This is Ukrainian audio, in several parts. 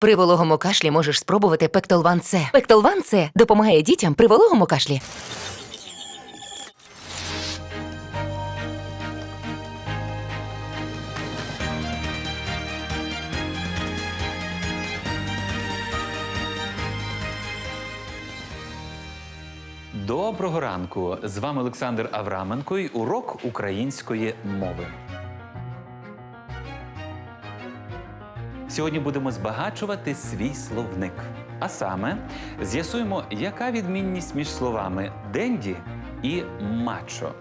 При вологому кашлі можеш спробувати Пектолван С. Пектолван С допомагає дітям при вологому кашлі. Доброго ранку! З вами Олександр Авраменко і урок української мови. Сьогодні будемо збагачувати свій словник. А саме з'ясуємо, яка відмінність між словами денді і мачо.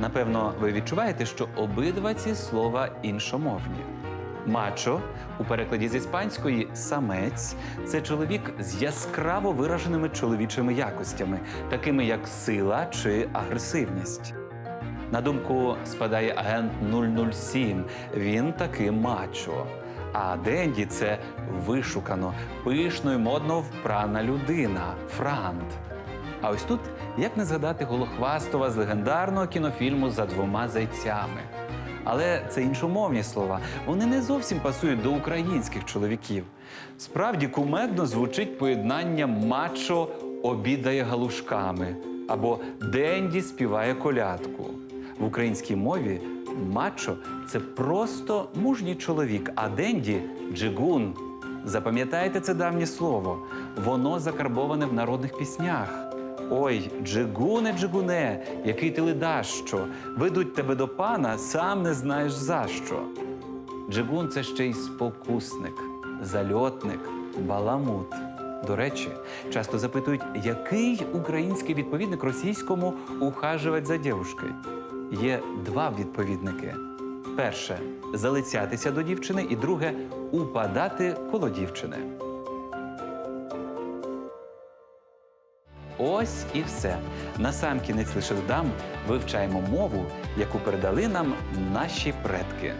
Напевно, ви відчуваєте, що обидва ці слова іншомовні. Мачо у перекладі з іспанської самець це чоловік з яскраво вираженими чоловічими якостями, такими як сила чи агресивність. На думку спадає агент 007. Він таки мачо. А Денді це вишукано, пишно і модно впрана людина франт. А ось тут як не згадати Голохвастова з легендарного кінофільму за двома зайцями. Але це іншомовні слова. Вони не зовсім пасують до українських чоловіків. Справді кумедно звучить поєднання мачо обідає галушками або Денді співає колядку. В українській мові мачо це просто мужній чоловік, а Денді джигун. Запам'ятайте це давнє слово. Воно закарбоване в народних піснях. Ой, джигуне, джигуне, який ти ледащо, ведуть тебе до пана, сам не знаєш за що. Джигун це ще й спокусник, зальотник, баламут. До речі, часто запитують, який український відповідник російському ухаживать за дівушкою. Є два відповідники: перше залицятися до дівчини, і друге упадати коло дівчини. Ось і все. Насамкінець лише додам, вивчаємо мову, яку передали нам наші предки.